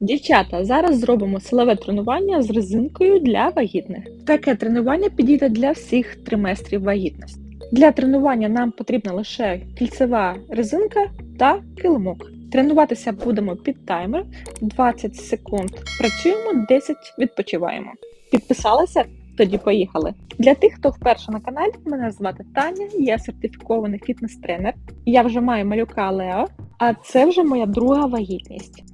Дівчата, зараз зробимо силове тренування з резинкою для вагітних. Таке тренування підійде для всіх триместрів вагітності. Для тренування нам потрібна лише кільцева резинка та килимок. Тренуватися будемо під таймер 20 секунд. Працюємо 10 відпочиваємо. Підписалися? Тоді поїхали. Для тих, хто вперше на каналі, мене звати Таня, я сертифікований фітнес-тренер. Я вже маю малюка Лео, а це вже моя друга вагітність.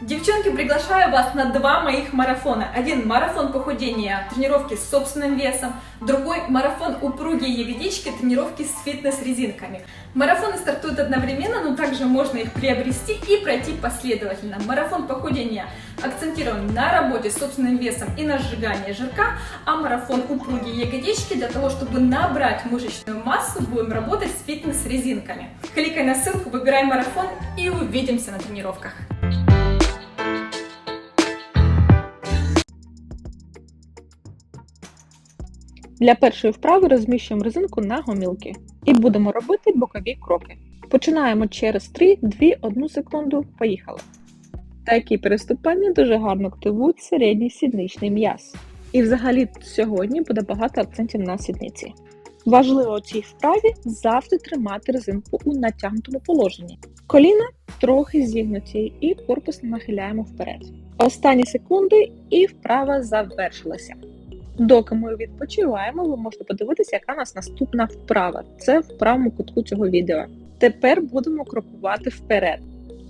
Девчонки, приглашаю вас на два моих марафона. Один марафон похудения, тренировки с собственным весом, другой марафон упругие ягодички, тренировки с фитнес-резинками. Марафоны стартуют одновременно, но также можно их приобрести и пройти последовательно. Марафон похудения акцентирован на работе с собственным весом и на сжигании жирка, а марафон упругие ягодички для того, чтобы набрать мышечную массу, будем работать с фитнес-резинками. Кликай на ссылку, выбирай марафон и увидимся на тренировках. Для першої вправи розміщуємо резинку на гомілки і будемо робити бокові кроки. Починаємо через 3, 2, 1 секунду. Поїхали. Такі переступання дуже гарно активують середній сідничний м'яз. І взагалі сьогодні буде багато акцентів на сідниці. Важливо у цій вправі завжди тримати резинку у натягнутому положенні. Коліна трохи зігнуті і корпус нахиляємо вперед. Останні секунди і вправа завершилася. Доки ми відпочиваємо, ви можете подивитися, яка у нас наступна вправа. Це в правому кутку цього відео. Тепер будемо крокувати вперед.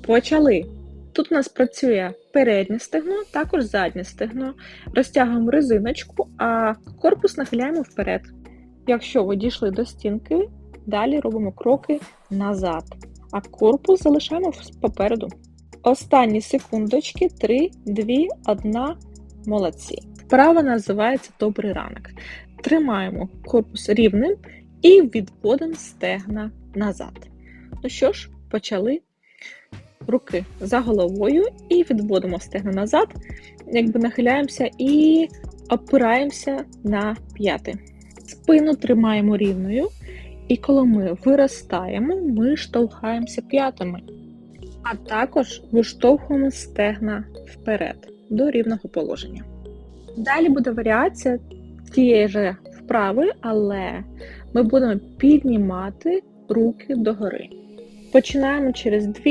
Почали. Тут у нас працює переднє стегно, також заднє стегно. Розтягуємо резиночку, а корпус нахиляємо вперед. Якщо ви дійшли до стінки, далі робимо кроки назад, а корпус залишаємо попереду. Останні секундочки, 3, 2, 1. Молодці. Вправа називається добрий ранок. Тримаємо корпус рівним і відводимо стегна назад. Ну що ж, почали руки за головою і відводимо стегна назад, якби нахиляємося і опираємося на п'яти. Спину тримаємо рівною, і коли ми виростаємо, ми штовхаємося п'ятами, а також виштовхуємо стегна вперед до рівного положення. Далі буде варіація тієї ж вправи, але ми будемо піднімати руки догори. Починаємо через 2,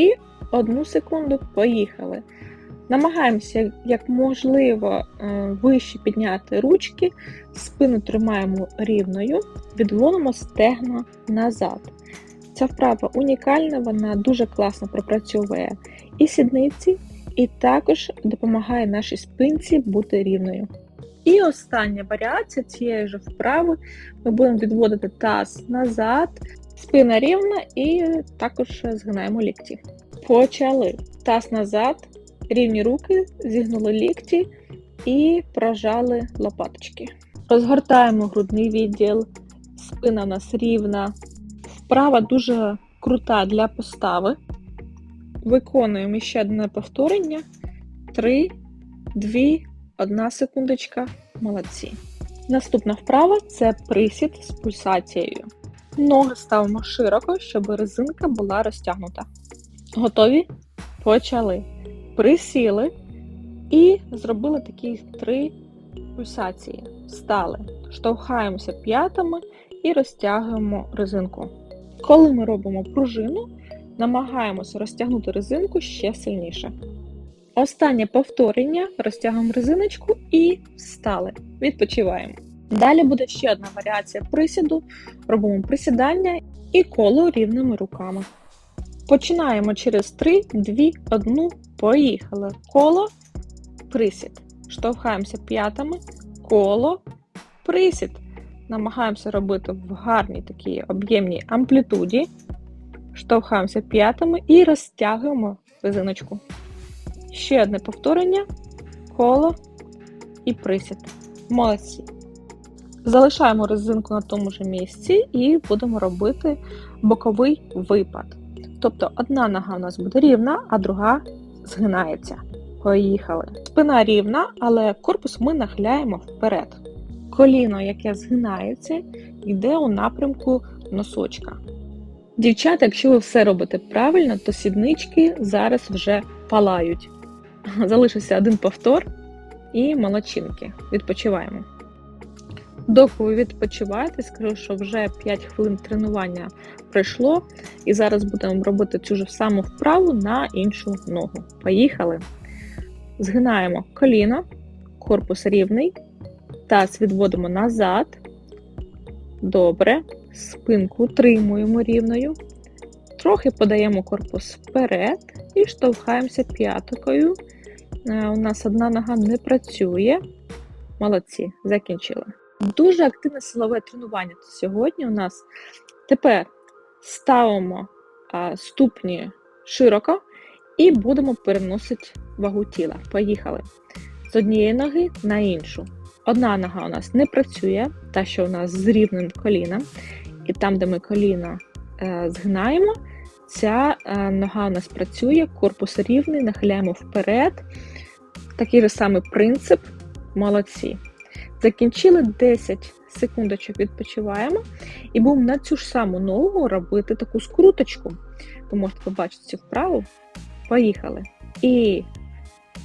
1 секунду, поїхали. Намагаємося як можливо вище підняти ручки, спину тримаємо рівною, відводимо стегна назад. Ця вправа унікальна, вона дуже класно пропрацьовує і сідниці, і також допомагає нашій спинці бути рівною. І остання варіація цієї ж вправи ми будемо відводити таз назад, спина рівна і також згинаємо лікті. Почали. Таз назад, рівні руки, зігнули лікті і прожали лопаточки. Розгортаємо грудний відділ, спина у нас рівна. Вправа дуже крута для постави. Виконуємо ще одне повторення. 3, 2, 1 секундочка. Молодці. Наступна вправа це присід з пульсацією. Ноги ставимо широко, щоб резинка була розтягнута. Готові? Почали. Присіли і зробили такі три пульсації. Встали. Штовхаємося п'ятами і розтягуємо резинку. Коли ми робимо пружину, намагаємося розтягнути резинку ще сильніше. Останнє повторення, розтягуємо резиночку і встали. Відпочиваємо. Далі буде ще одна варіація присіду. Робимо присідання і коло рівними руками. Починаємо через 3, 2, 1. Поїхали. Коло, присід. Штовхаємося п'ятами, коло, присід. Намагаємося робити в гарній такій об'ємній амплітуді. Штовхаємося п'ятами і розтягуємо резиночку. Ще одне повторення, коло і присід. Молодці. Залишаємо резинку на тому ж місці і будемо робити боковий випад. Тобто одна нога у нас буде рівна, а друга згинається. Поїхали. Спина рівна, але корпус ми нахиляємо вперед. Коліно, яке згинається, йде у напрямку носочка. Дівчата, якщо ви все робите правильно, то сіднички зараз вже палають. залишився один повтор і молодчинки. Відпочиваємо. Доки ви відпочиваєте, скажу, що вже 5 хвилин тренування пройшло, і зараз будемо робити цю ж саму вправу на іншу ногу. Поїхали. Згинаємо коліно, корпус рівний, таз відводимо назад. Добре. Спинку утримуємо рівною. Трохи подаємо корпус вперед і штовхаємося п'ятокою. Е, У нас одна нога не працює. Молодці, закінчили. Дуже активне силове тренування сьогодні у нас. Тепер ставимо а, ступні широко і будемо переносити вагу тіла. Поїхали. З однієї ноги на іншу. Одна нога у нас не працює, та що у нас з рівним коліном. І там, де ми коліно е, згинаємо, ця е, нога у нас працює, корпус рівний, нахиляємо вперед. Такий же самий принцип. Молодці. Закінчили 10 секундочок, відпочиваємо і будемо на цю ж саму ногу робити таку скруточку. Ви можете побачити цю вправу. Поїхали. І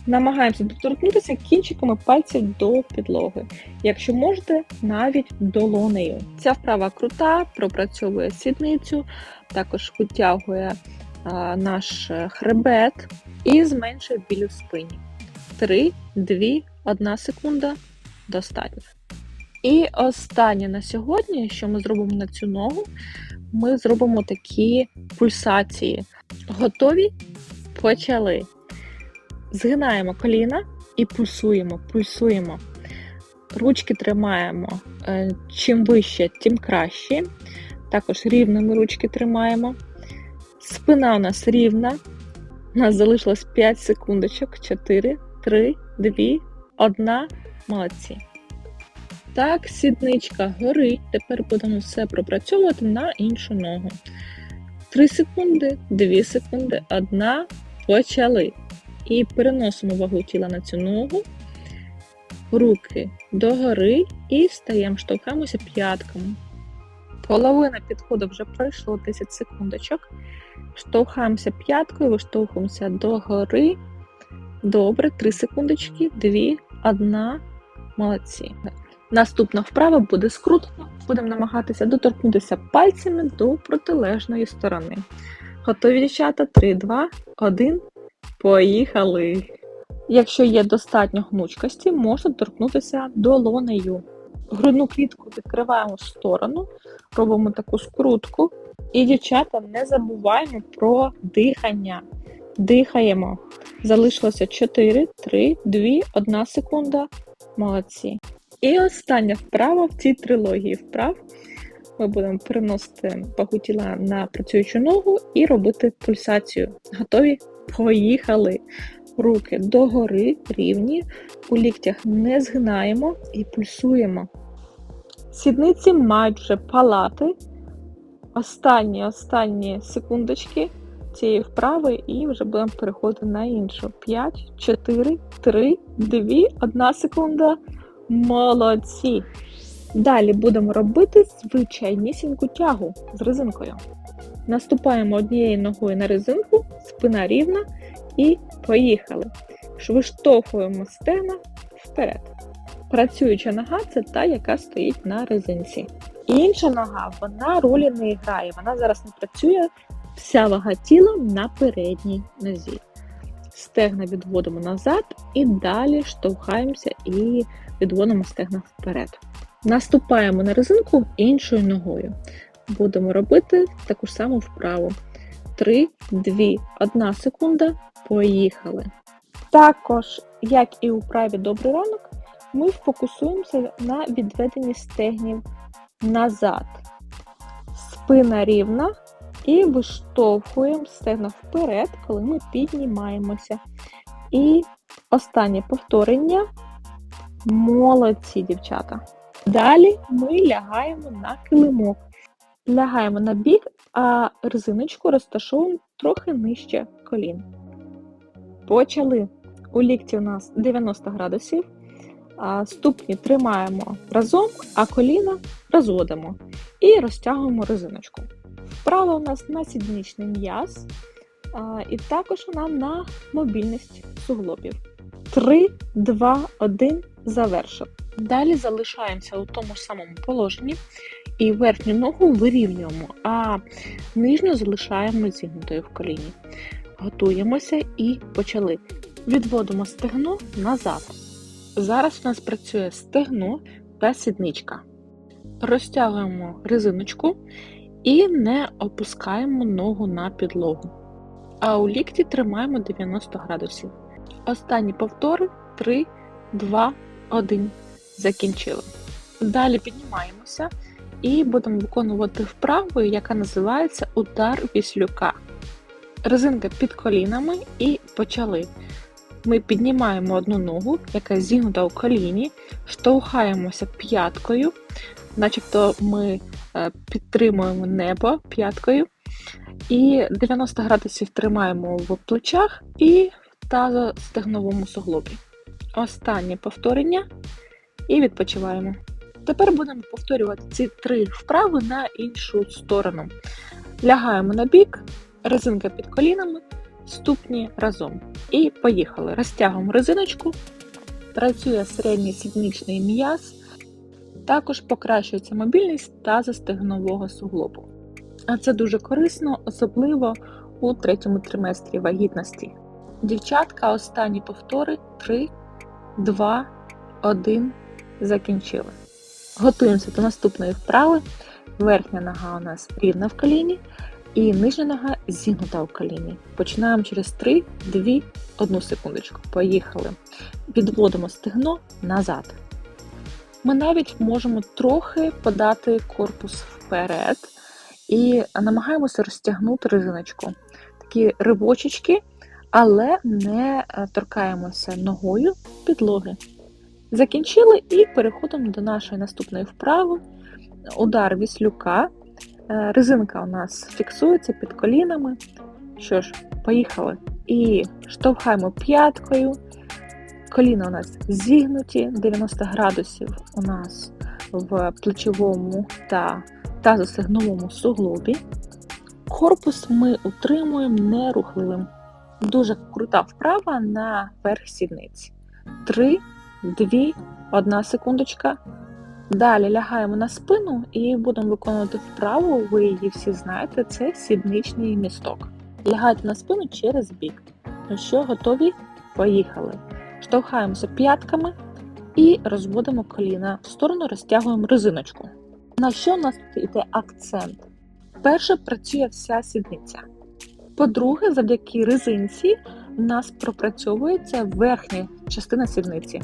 намагаємося доторкнутися кінчиками пальців до підлоги. Якщо можете, навіть долонею. Ця вправа крута, пропрацьовує сідницю, також витягує а, наш хребет і зменшує біль у спині. 3, 2, 1 секунда. Достатньо. І останнє на сьогодні, що ми зробимо на цю ногу, ми зробимо такі пульсації. Готові? Почали. Згинаємо коліна і пульсуємо, пульсуємо. Ручки тримаємо е, чим вище, тим краще. Також рівними ручки тримаємо. Спина у нас рівна. У нас залишилось 5 секундочок. 4, 3, 2, 1. Молодці. Так, сідничка горить. Тепер будемо все пропрацьовувати на іншу ногу. 3 секунди, 2 секунди, 1. Почали. І переносимо вагу тіла на цю ногу. Руки догори і стаємо, штовхаємося п'ятками. Половина підходу вже пройшло 10 секундочок. Штовхаємося п'яткою, виштовхуємося догори. Добре, 3 секундочки, 2, 1. Молодці. Наступна вправа буде скрутка. Будемо намагатися доторкнутися пальцями до протилежної сторони. Готові дівчата? 3, 2, 1. Поїхали! Якщо є достатньо гнучкості, можна торкнутися долонею. Грудну клітку відкриваємо в сторону, робимо таку скрутку. І, дівчата, не забуваємо про дихання. Дихаємо. Залишилося 4, 3, 2, 1 секунда. Молодці. І остання вправа в цій трилогії вправ. Ми будемо переносити вагу тіла на працюючу ногу і робити пульсацію. Готові? Поїхали! Руки догори рівні, у ліктях не згинаємо і пульсуємо. Сідниці мають вже палати. Останні останні секундочки цієї вправи, і вже будемо переходити на іншу. 5, 4, 3, 2, 1 секунда. Молодці! Далі будемо робити звичайнісіньку тягу з резинкою. Наступаємо однією ногою на резинку, спина рівна і поїхали. Виштовхуємо стегна вперед. Працююча нога це та, яка стоїть на резинці. Інша нога, вона ролі не грає, вона зараз не працює, вся вага тіла на передній нозі. Стегна відводимо назад і далі штовхаємося і відводимо стегна вперед. Наступаємо на резинку іншою ногою. Будемо робити таку ж саму вправу. 3, 2, 1 секунда. Поїхали. Також, як і у праві добрий ранок, ми фокусуємося на відведенні стегнів назад. Спина рівна і виштовхуємо стегна вперед, коли ми піднімаємося. І останнє повторення. Молодці, дівчата. Далі ми лягаємо на килимок. Лягаємо на бік, а резиночку розташовуємо трохи нижче колін. Почали. У лікті у нас 90 градусів. Ступні тримаємо разом, а коліна розводимо і розтягуємо резиночку. Вправо у нас на сідничний м'яз. І також нам на мобільність суглобів. 3, 2, 1, завершив. Далі залишаємося у тому ж самому положенні і верхню ногу вирівнюємо, а нижню залишаємо зігнутою в коліні. Готуємося і почали. Відводимо стегно назад. Зараз у нас працює стегно та сідничка. Розтягуємо резиночку і не опускаємо ногу на підлогу. А у лікті тримаємо 90 градусів. Останні повтори 3, 2, 1. Закінчили. Далі піднімаємося і будемо виконувати вправу, яка називається удар віслюка. Резинка під колінами і почали. Ми піднімаємо одну ногу, яка зігнута у коліні, штовхаємося п'яткою, начебто ми е, підтримуємо небо п'яткою. І 90 градусів тримаємо в плечах і в тазостегновому суглобі. Останнє повторення і відпочиваємо. Тепер будемо повторювати ці три вправи на іншу сторону. Лягаємо на бік, резинка під колінами, ступні разом. І поїхали. Розтягуємо резиночку, працює середній сідничний м'яз, також покращується мобільність та тазостегнового суглобу. А це дуже корисно, особливо у третьому триместрі вагітності. Дівчатка, останні повтори 3, 2, 1. Закінчили. Готуємося до наступної вправи. Верхня нога у нас рівна в коліні, і нижня нога зігнута в коліні. Починаємо через 3, 2, 1 секундочку. Поїхали. Відводимо стегно назад. Ми навіть можемо трохи подати корпус вперед і намагаємося розтягнути резиночку. Такі ривочечки, але не торкаємося ногою підлоги. Закінчили і переходимо до нашої наступної вправи. Удар віслюка. Е, Резинка у нас фіксується під колінами. Що ж, поїхали. І штовхаємо п'яткою. Коліна у нас зігнуті, 90 градусів у нас в плечовому та тазосигновому суглобі. Корпус ми утримуємо нерухливим. Дуже крута вправа на верх сідниці. 3, 2, 1 секундочка. Далі лягаємо на спину і будемо виконувати вправу, ви її всі знаєте, це сідничний місток. Лягайте на спину через бік. Ну що, готові? Поїхали. Штовхаємося п'ятками і розводимо коліна в сторону, розтягуємо резиночку. На що у нас тут йде акцент? Перше працює вся сідниця. По-друге, завдяки резинці у нас пропрацьовується верхня частина сідниці.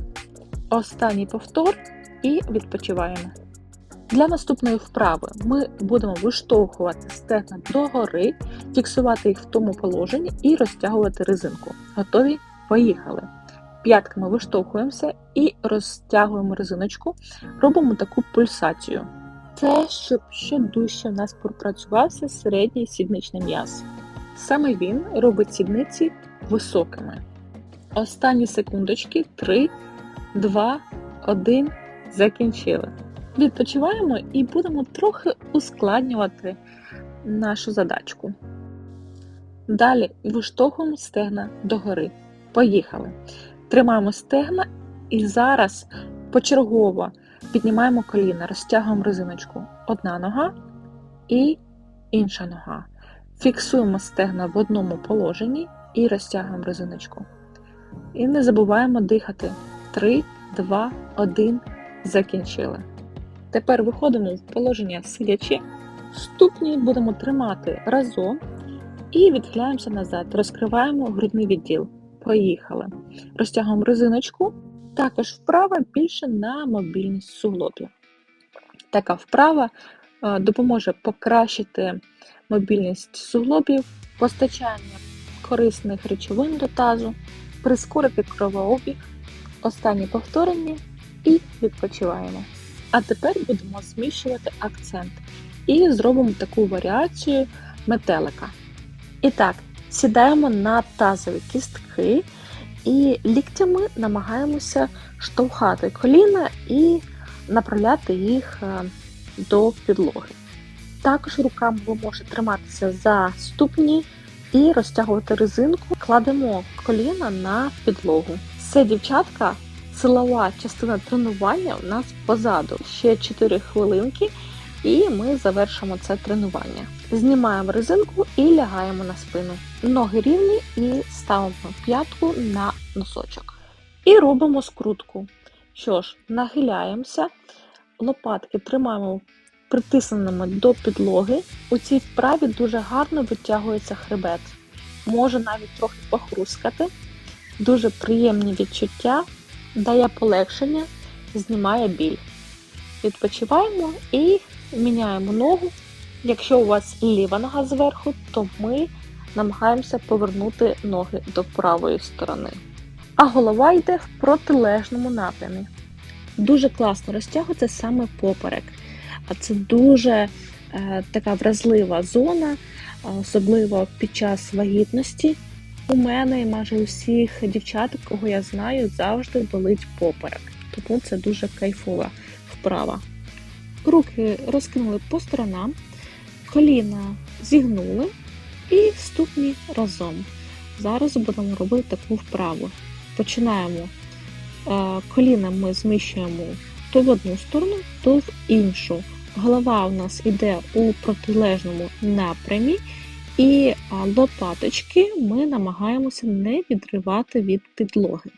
Останній повтор і відпочиваємо. Для наступної вправи ми будемо виштовхувати стегна догори, фіксувати їх в тому положенні і розтягувати резинку. Готові? Поїхали! П'ятками виштовхуємося і розтягуємо резиночку, робимо таку пульсацію. Це щоб ще дужче в нас пропрацювався середній сідничний м'яз. Саме він робить сідниці високими. Останні секундочки 3, 2, 1. Закінчили. Відпочиваємо і будемо трохи ускладнювати нашу задачку. Далі виштовхуємо стегна догори. Поїхали. Тримаємо стегна і зараз почергово піднімаємо коліна, розтягуємо резиночку. Одна нога і інша нога. Фіксуємо стегна в одному положенні і розтягуємо резиночку. І не забуваємо дихати. 3, 2, 1. Закінчили. Тепер виходимо в положення сидячи. Ступні будемо тримати разом і відхиляємося назад. Розкриваємо грудний відділ. Поїхали. Розтягуємо резиночку. Також вправа більше на мобільність суглобів. Така вправа е, допоможе покращити мобільність суглобів, постачання корисних речовин до тазу, прискорити кровообіг, останні повторення і відпочиваємо. А тепер будемо зміщувати акцент і зробимо таку варіацію метелика. І так, сідаємо на тазові кістки і ліктями намагаємося штовхати коліна і направляти їх е, до підлоги. Також руками ви можете триматися за ступні і розтягувати резинку. Кладемо коліна на підлогу. Все, дівчатка, силова частина тренування у нас позаду. Ще 4 хвилинки, і ми завершимо це тренування. Знімаємо резинку і лягаємо на спину. Ноги рівні і ставимо п'ятку на носочок. І робимо скрутку. Що ж, нахиляємося, лопатки тримаємо притисненими до підлоги. У цій вправі дуже гарно витягується хребет. Може навіть трохи похрускати. Дуже приємні відчуття, дає полегшення, знімає біль. Відпочиваємо і міняємо ногу. Якщо у вас ліва нога зверху, то ми намагаємося повернути ноги до правої сторони. А голова йде в протилежному напрямі. Дуже класно розтягується саме поперек. А це дуже е, така вразлива зона, особливо під час вагітності. У мене і майже у всіх дівчат, кого я знаю, завжди болить поперек. Тому це дуже кайфова вправа. Руки розкинули по сторонам, коліна зігнули і ступні разом. Зараз будемо робити таку вправу. Починаємо. Е, Коліна ми зміщуємо то в одну сторону, то в іншу. Голова у нас йде у протилежному напрямі, і лопаточки ми намагаємося не відривати від підлоги.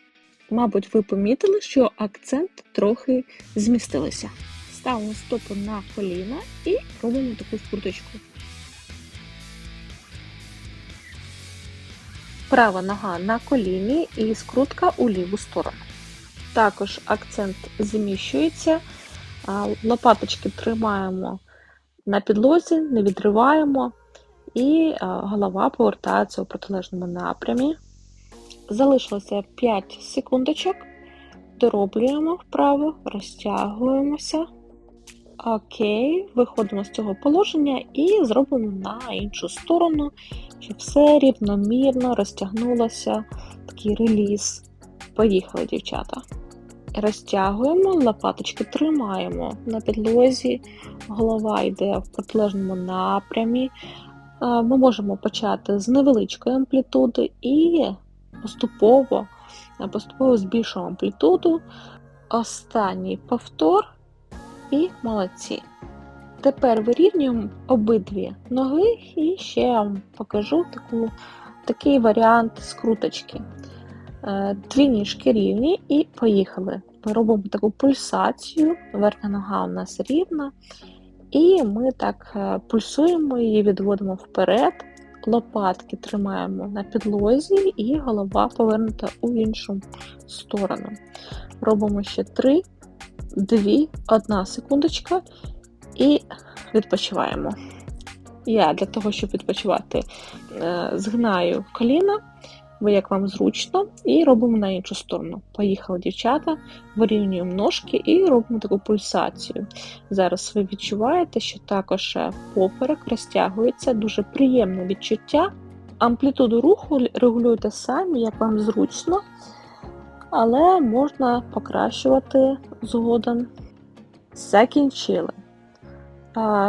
Мабуть, ви помітили, що акцент трохи змістилися. Ставимо стопу на коліна і робимо таку скруточку. Права нога на коліні і скрутка у ліву сторону. Також акцент зміщується, лопаточки тримаємо на підлозі, не відриваємо, і голова повертається у протилежному напрямі. Залишилося 5 секундочок. Дороблюємо вправо, розтягуємося. Окей, виходимо з цього положення і зробимо на іншу сторону, щоб все рівномірно розтягнулося. Такий реліз. Поїхали, дівчата. Розтягуємо, лопаточки тримаємо на підлозі, голова йде в протилежному напрямі. Е, Ми можемо почати з невеличкої амплітуди і поступово, е, поступово збільшуємо амплітуду. Останній повтор і молодці. Тепер вирівнюємо обидві ноги і ще я вам покажу таку, такий варіант скруточки. Е, Дві ніжки рівні і поїхали. Ми робимо таку пульсацію, верхня нога у нас рівна, і ми так е, пульсуємо її, відводимо вперед, лопатки тримаємо на підлозі, і голова повернута у іншу сторону. Робимо ще 3, 2, 1 секундочка і відпочиваємо. Я для того, щоб відпочивати, е, згинаю коліна ви як вам зручно, і робимо на іншу сторону. Поїхали, дівчата, вирівнюємо ножки і робимо таку пульсацію. Зараз ви відчуваєте, що також поперек розтягується, дуже приємне відчуття. Амплітуду руху регулюйте самі, як вам зручно, але можна покращувати згодом. Закінчили.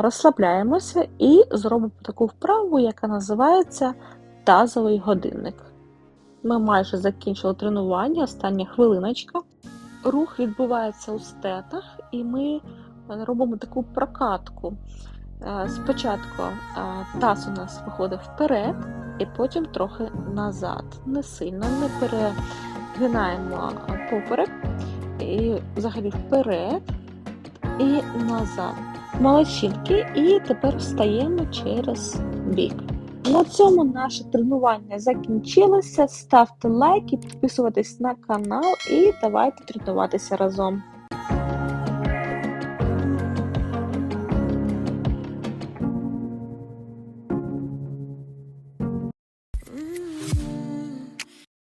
Розслабляємося і зробимо таку вправу, яка називається тазовий годинник. Ми майже закінчили тренування, остання хвилиночка. Рух відбувається у стетах, і ми робимо таку прокатку. Е, Спочатку е, таз у нас виходить вперед, і потім трохи назад. Не сильно не перегинаємо поперек, і взагалі вперед і назад. Молодчинки, і тепер встаємо через бік. На цьому наше тренування закінчилося. Ставте лайки, підписуйтесь на канал і давайте тренуватися разом.